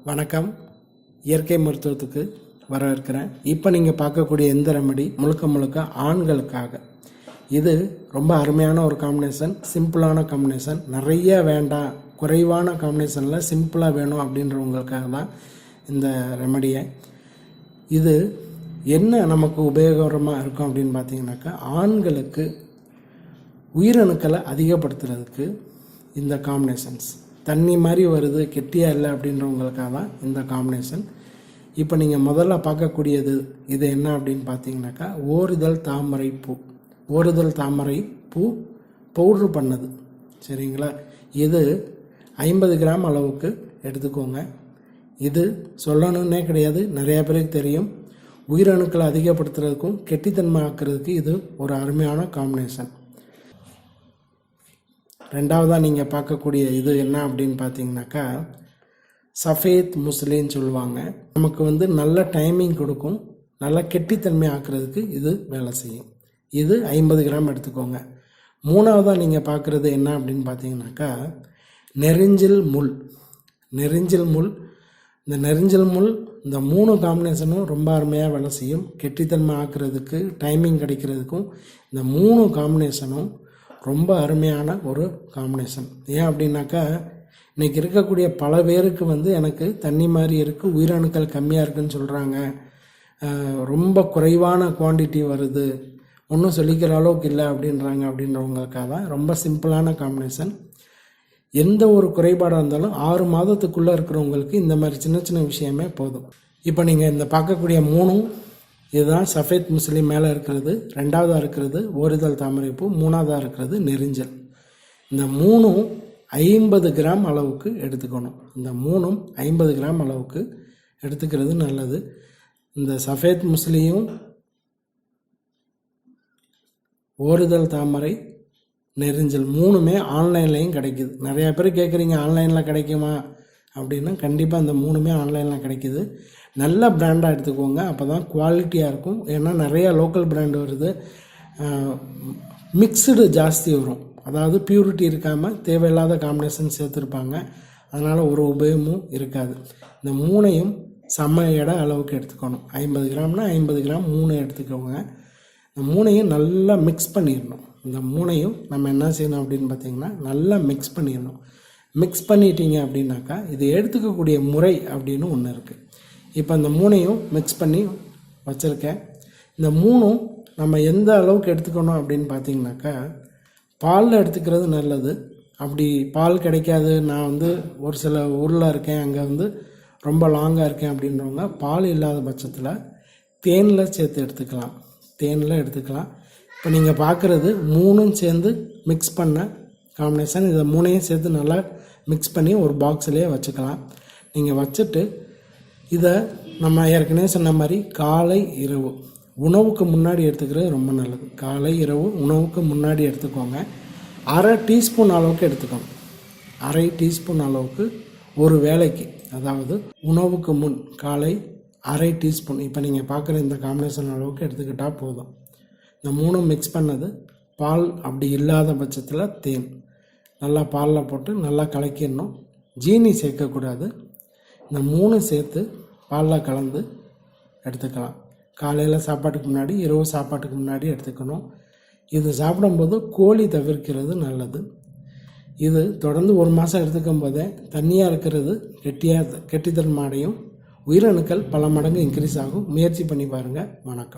வணக்கம். இயற்கை மருத்துவத்துக்கு வரவேற்கிறேன். இப்போ நீங்கள் பார்க்கக்கூடிய எந்த ரெமடி முழுக்க முழுக்க ஆண்களுக்காக. இது ரொம்ப அருமையான ஒரு காம்பினேஷன் சிம்பிளான காம்பினேஷன் நிறைய வேண்டாம். குறைவான காம்பினேஷனில் சிம்பிளாக வேணும் அப்படின்றவங்களுக்காக தான் இந்த ரெமடியை. இது என்ன நமக்கு உபயோகரமாக இருக்கும் அப்படின்னு பார்த்தீங்கன்னாக்கா ஆண்களுக்கு உயிரணுக்களை அதிகப்படுத்துறதுக்கு இந்த காம்பினேஷன்ஸ் தண்ணி மாதிரி வருது கெட்டியாக இல்லை அப்படின்றவங்களுக்காக தான் இந்த காம்பினேஷன் இப்போ நீங்கள் முதல்ல பார்க்கக்கூடியது இது என்ன அப்படின்னு பார்த்தீங்கன்னாக்கா ஓரிதழ் தாமரை பூ. ஓரிதழ் தாமரை பூ பவுட்ரு பண்ணது. சரிங்களா? இது ஐம்பது கிராம் அளவுக்கு எடுத்துக்கோங்க. இது சொல்லணுன்னே கிடையாது நிறையா பேருக்கு தெரியும். உயிரணுக்களை அதிகப்படுத்துறதுக்கும் கெட்டித்தன்மை ஆக்கிறதுக்கு இது ஒரு அருமையான காம்பினேஷன் ரெண்டாவதாக நீங்கள் பார்க்கக்கூடிய இது என்ன அப்படின்னு பார்த்தீங்கன்னாக்கா சஃபேத் முஸ்லின்னு சொல்லுவாங்க. நமக்கு வந்து நல்ல டைமிங் கொடுக்கும். நல்ல கெட்டித்தன்மை ஆக்குறதுக்கு இது வேலை செய்யும். இது ஐம்பது கிராம் எடுத்துக்கோங்க. மூணாவதாக நீங்கள் பார்க்குறது என்ன அப்படின்னு பார்த்தீங்கன்னாக்கா நெரிஞ்சில் முள். நெரிஞ்சில் முள். இந்த நெரிஞ்சல் முள் இந்த மூணு காம்பினேஷனும் ரொம்ப அருமையாக வேலை செய்யும். கெட்டித்தன்மை ஆக்குறதுக்கு டைமிங் கிடைக்கிறதுக்கும் இந்த மூணு காம்பினேஷனும் ரொம்ப அருமையான ஒரு காம்பினேஷன் ஏன் அப்படின்னாக்கா இன்றைக்கி இருக்கக்கூடிய பல பேருக்கு வந்து எனக்கு தண்ணி மாதிரி இருக்குது உயிரணுக்கள் கம்மியாக இருக்குன்னு சொல்கிறாங்க ரொம்ப குறைவான குவான்டிட்டி வருது. ஒன்றும் சொல்லிக்கிற அளவுக்கு இல்லை அப்படின்றாங்க அப்படின்றவங்களுக்காக தான். ரொம்ப சிம்பிளான காம்பினேஷன் எந்த ஒரு குறைபாடாக இருந்தாலும் ஆறு மாதத்துக்குள்ளே இருக்கிறவங்களுக்கு இந்த மாதிரி சின்ன சின்ன விஷயமே போதும். இப்போ நீங்கள் இந்த பார்க்கக்கூடிய மூணும் இதுதான் சஃபேத் முஸ்லீம் மேலே இருக்கிறது ரெண்டாவதாக இருக்கிறது ஓரிதழ் தாமரைப்பூ மூணாவதாக இருக்கிறது நெரிஞ்சல். இந்த மூணும் ஐம்பது கிராம் அளவுக்கு எடுத்துக்கணும். இந்த மூணும் ஐம்பது கிராம் அளவுக்கு எடுத்துக்கிறது நல்லது. இந்த சஃபேத் முஸ்லியும் ஓரிதழ் தாமரை நெரிஞ்சல் மூணுமே ஆன்லைன்லேயும் கிடைக்குது. நிறையா பேர் கேட்குறீங்க ஆன்லைனில் கிடைக்குமா? அப்படின்னா கண்டிப்பாக இந்த மூணுமே ஆன்லைனில் கிடைக்குது. நல்ல பிராண்டாக எடுத்துக்கோங்க. அப்போ தான் குவாலிட்டியாக இருக்கும். ஏன்னா நிறையா லோக்கல் பிராண்டு வருது. மிக்சடு ஜாஸ்தி வரும். அதாவது பியூரிட்டி இருக்காமல் தேவையில்லாத காம்பினேஷன் சேர்த்துருப்பாங்க. அதனால் ஒரு உபயோகமும் இருக்காது. இந்த மூணையும் சம இட அளவுக்கு எடுத்துக்கணும். ஐம்பது கிராம்னா ஐம்பது கிராம் மூணு எடுத்துக்கோங்க. இந்த மூணையும் நல்லா மிக்ஸ் பண்ணிடணும். இந்த மூணையும் நம்ம என்ன செய்யணும் அப்படின்னு பார்த்தீங்கன்னா நல்லா மிக்ஸ் பண்ணிடணும். மிக்ஸ் பண்ணிட்டீங்க அப்படின்னாக்கா இது எடுத்துக்கக்கூடிய முறை அப்படின்னு ஒன்று இருக்குது இப்போ இந்த மூணையும் மிக்ஸ் பண்ணி வச்சுருக்கேன். இந்த மூணும் நம்ம எந்த அளவுக்கு எடுத்துக்கணும் அப்படின்னு பார்த்தீங்கன்னாக்கா பாலில் எடுத்துக்கிறது நல்லது. அப்படி பால் கிடைக்காது. நான் வந்து ஒரு சில ஊரில் இருக்கேன். அங்கே வந்து ரொம்ப லாங்காக இருக்கேன் அப்படின்றவங்க பால் இல்லாத பட்சத்தில் தேனில் சேர்த்து எடுத்துக்கலாம். தேனில் எடுத்துக்கலாம். இப்போ நீங்கள் பார்க்குறது மூணும் சேர்ந்து மிக்ஸ் பண்ண காம்பினேஷன் இதை மூணையும் சேர்த்து நல்லா மிக்ஸ் பண்ணி ஒரு பாக்ஸ்லேயே வச்சுக்கலாம். நீங்கள் வச்சுட்டு இதை நம்ம ஏற்கனவே சொன்ன மாதிரி காலை இரவு. உணவுக்கு முன்னாடி எடுத்துக்கிறது ரொம்ப நல்லது. காலை இரவு உணவுக்கு முன்னாடி எடுத்துக்கோங்க. அரை டீஸ்பூன் அளவுக்கு எடுத்துக்கோங்க. அரை டீஸ்பூன் அளவுக்கு ஒரு வேலைக்கு. அதாவது உணவுக்கு முன் காலை அரை டீஸ்பூன். இப்போ நீங்கள் பார்க்குற இந்த காம்பினேஷன் அளவுக்கு எடுத்துக்கிட்டால் போதும். இந்த மூணும் மிக்ஸ் பண்ணது பால் அப்படி இல்லாத பட்சத்தில் தேன். நல்லா பாலில் போட்டு நல்லா கலக்கிடணும். ஜீனி சேர்க்கக்கூடாது. இந்த மூணு சேர்த்து பாலில் கலந்து எடுத்துக்கலாம். காலையில் சாப்பாட்டுக்கு முன்னாடி இரவு சாப்பாட்டுக்கு முன்னாடி எடுத்துக்கணும். இது சாப்பிடும்போது கோழி தவிர்க்கிறது நல்லது. இது தொடர்ந்து ஒரு மாதம் எடுத்துக்கும் போதே தண்ணியாக இருக்கிறது கெட்டியாக கெட்டித்தன்மை அடையும். உயிரணுக்கள் பல மடங்கு இன்க்ரீஸ் ஆகும். முயற்சி பண்ணி பாருங்கள் வணக்கம்.